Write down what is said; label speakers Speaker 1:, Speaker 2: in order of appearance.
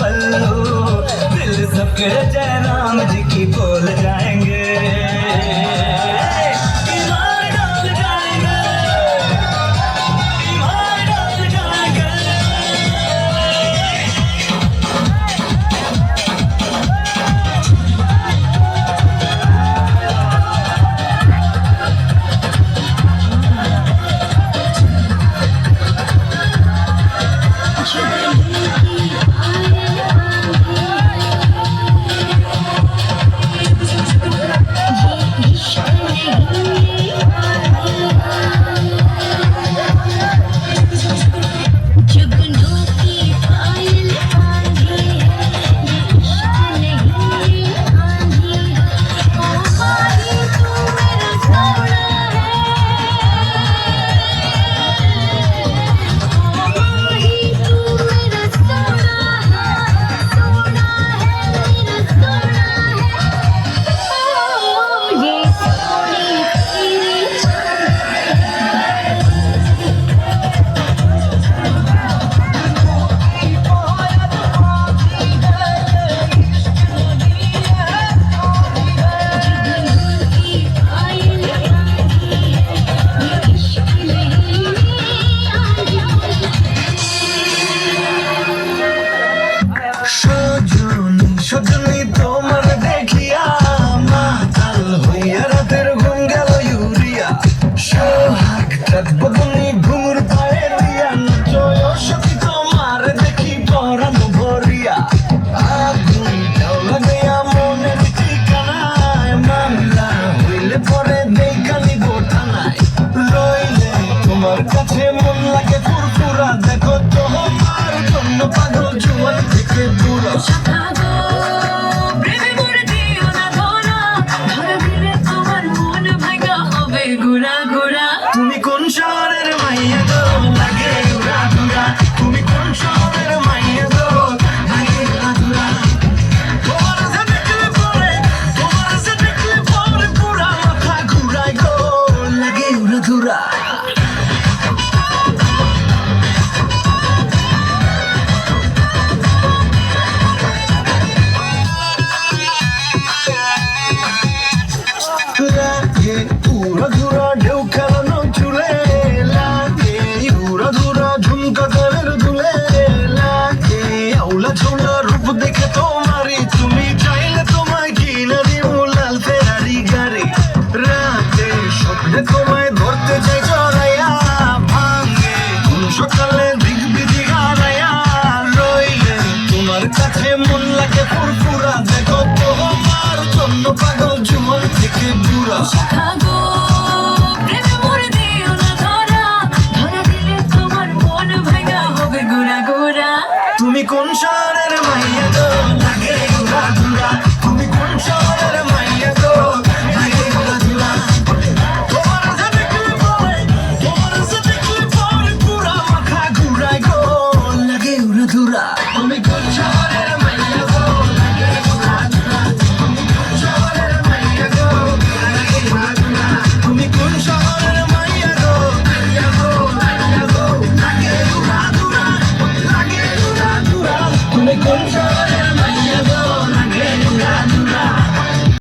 Speaker 1: पल्लू। दिल सबके जय राम जी की बोल जाएँगे। সকালে দিক বিধি রইলে। তোমার কাছে মন লাগে ফুরফুরা দেখো তোমার জন্য পাগল জুয়ান থেকে
Speaker 2: বুড়া
Speaker 1: তুমি কোন শহরের মাইয়া